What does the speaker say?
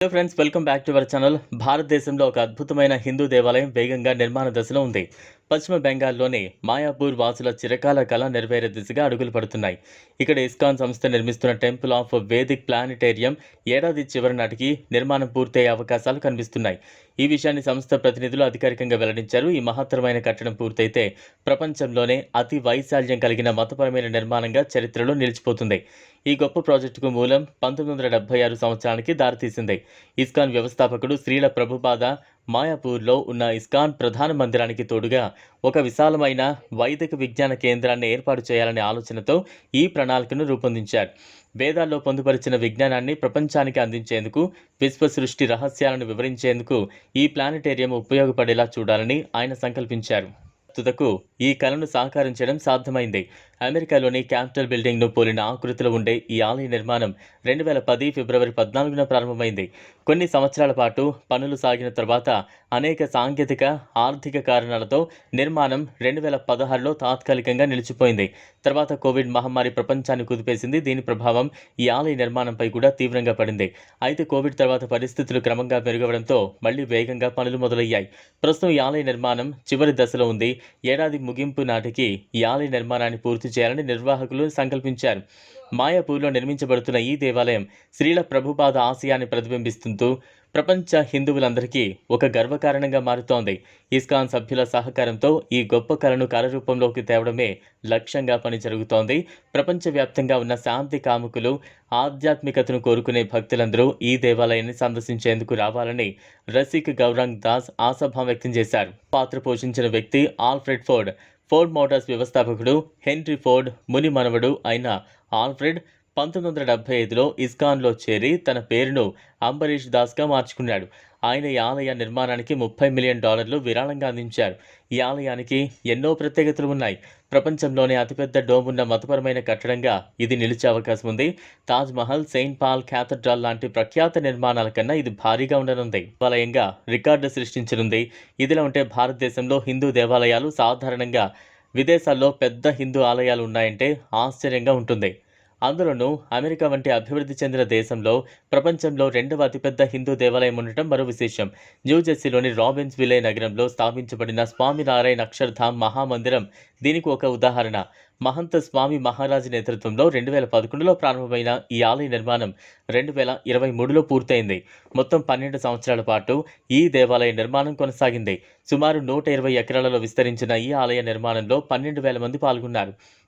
Hello friends welcome back to our channel భారతదేశంలో ఒక అద్భుతమైన హిందూ దేవాలయం వేగంగా నిర్మాణ దశలో ఉంది. పశ్చిమ బెంగాల్లోని మాయాపూర్ వాసుల చిరకాల కళ నెరవేరే దిశగా అడుగులు పడుతున్నాయి. ఇక్కడ ఇస్కాన్ సంస్థ నిర్మిస్తున్న టెంపుల్ ఆఫ్ వేదిక్ ప్లానిటేరియం ఏడాది చివరి నాటికి నిర్మాణం పూర్తయ్యే అవకాశాలు కనిపిస్తున్నాయి. ఈ విషయాన్ని సంస్థ ప్రతినిధులు అధికారికంగా వెల్లడించారు. ఈ మహత్తరమైన కట్టడం పూర్తయితే ప్రపంచంలోనే అతి వైశాల్యం కలిగిన మతపరమైన నిర్మాణంగా చరిత్రలో నిలిచిపోతుంది. ఈ గొప్ప ప్రాజెక్టుకు మూలం పంతొమ్మిది వందల డెబ్బై ఆరు సంవత్సరానికి దారితీసింది. ఇస్కాన్ వ్యవస్థాపకుడు శ్రీల ప్రభుపాద మాయాపూర్లో ఉన్న ఇస్కాన్ ప్రధాన మందిరానికి తోడుగా ఒక విశాలమైన వైదిక విజ్ఞాన కేంద్రాన్ని ఏర్పాటు చేయాలనే ఆలోచనతో ఈ ప్రణాళికను రూపొందించారు. వేదాల్లో పొందుపరిచిన విజ్ఞానాన్ని ప్రపంచానికి అందించేందుకు విశ్వ సృష్టి రహస్యాలను వివరించేందుకు ఈ ప్లానెటేరియం ఉపయోగపడేలా చూడాలని ఆయన సంకల్పించారు. తుదకు ఈ కళను సాకారించడం సాధ్యమైంది. అమెరికాలోని క్యాపిటల్ బిల్డింగ్ను పోలిన ఆకృతిలో ఉండే ఈ ఆలయ నిర్మాణం రెండు వేల పది ఫిబ్రవరి పద్నాలుగున ప్రారంభమైంది. కొన్ని సంవత్సరాల పాటు పనులు సాగిన తర్వాత అనేక సాంకేతిక ఆర్థిక కారణాలతో నిర్మాణం రెండు వేల పదహారులో తాత్కాలికంగా నిలిచిపోయింది. తర్వాత కోవిడ్ మహమ్మారి ప్రపంచాన్ని కుదిపేసింది. దీని ప్రభావం ఈ ఆలయ నిర్మాణంపై కూడా తీవ్రంగా పడింది. అయితే కోవిడ్ తర్వాత పరిస్థితులు క్రమంగా మెరుగవడంతో మళ్ళీ వేగంగా పనులు మొదలయ్యాయి. ప్రస్తుతం ఈ ఆలయ నిర్మాణం చివరి దశలో ఉంది. ఏడాది ముగింపు నాటికి ఈ ఆలయ నిర్మాణాన్ని పూర్తి చేయాలని నిర్వాహకులు సంకల్పించారు. మాయాపూర్లో నిర్మించబడుతున్న ఈ దేవాలయం శ్రీల ప్రభుపాద ఆశయాన్ని ప్రతిబింబిస్తుంటూ ప్రపంచ హిందువులందరికీ ఒక గర్వకారణంగా మారుతోంది. ఇస్కాన్ సభ్యుల సహకారంతో ఈ గొప్ప కళను కళరూపంలోకి తేవడమే లక్ష్యంగా పని జరుగుతోంది ప్రపంచవ్యాప్తంగా ఉన్న శాంతి కాముకులు ఆధ్యాత్మికతను కోరుకునే భక్తులందరూ ఈ దేవాలయాన్ని సందర్శించేందుకు రావాలని రసిక్ గౌరంగ్ దాస్ ఆశాభావం వ్యక్తం చేశారు. పాత్ర పోషించిన వ్యక్తి ఆల్ఫ్రెడ్ ఫోర్డ్ ఫోర్డ్ మోటార్స్ వ్యవస్థాపకుడు హెన్రీ ఫోర్డ్ ముని మనవడు అయిన ఆల్ఫ్రెడ్ పంతొమ్మిది వందల డెబ్బై ఐదులో ఇస్కాన్లో చేరి తన పేరును అంబరీష్ దాస్గా మార్చుకున్నాడు. ఆయన ఈ ఆలయ నిర్మాణానికి ముప్పై మిలియన్ డాలర్లు విరాళంగా అందించారు. ఈ ఆలయానికి ఎన్నో ప్రత్యేకతలు ఉన్నాయి. ప్రపంచంలోనే అతిపెద్ద డోమ్ ఉన్న మతపరమైన కట్టడంగా ఇది నిలిచే అవకాశం ఉంది. Taj Mahal Saint Paul cathedral లాంటి ప్రఖ్యాత నిర్మాణాల కన్నా ఇది భారీగా ఉండనుంది. దేవాలయంగా రికార్డు సృష్టించనుంది. ఇదిలా ఉంటే భారతదేశంలో హిందూ దేవాలయాలు సాధారణంగా విదేశాల్లో పెద్ద హిందూ ఆలయాలు ఉన్నాయంటే ఆశ్చర్యంగా ఉంటుంది. అందులోనూ అమెరికా వంటి అభివృద్ధి చెందిన దేశంలో ప్రపంచంలో రెండవ అతిపెద్ద హిందూ దేవాలయం ఉండటం మరో విశేషం. న్యూజెర్సీలోని రాబిన్స్ విలే నగరంలో స్థాపించబడిన స్వామినారాయణ అక్షర్ధామ్ మహామందిరం దీనికి ఒక ఉదాహరణ. మహంత స్వామి మహారాజ్ నేతృత్వంలో రెండు వేల పదకొండులో ప్రారంభమైన ఈ ఆలయ నిర్మాణం రెండు వేల ఇరవై మూడులో పూర్తయింది. మొత్తం పన్నెండు సంవత్సరాల పాటు ఈ దేవాలయ నిర్మాణం కొనసాగింది. సుమారు నూట ఇరవై ఎకరాలలో విస్తరించిన ఈ ఆలయ నిర్మాణంలో పన్నెండు వేల మంది పాల్గొన్నారు.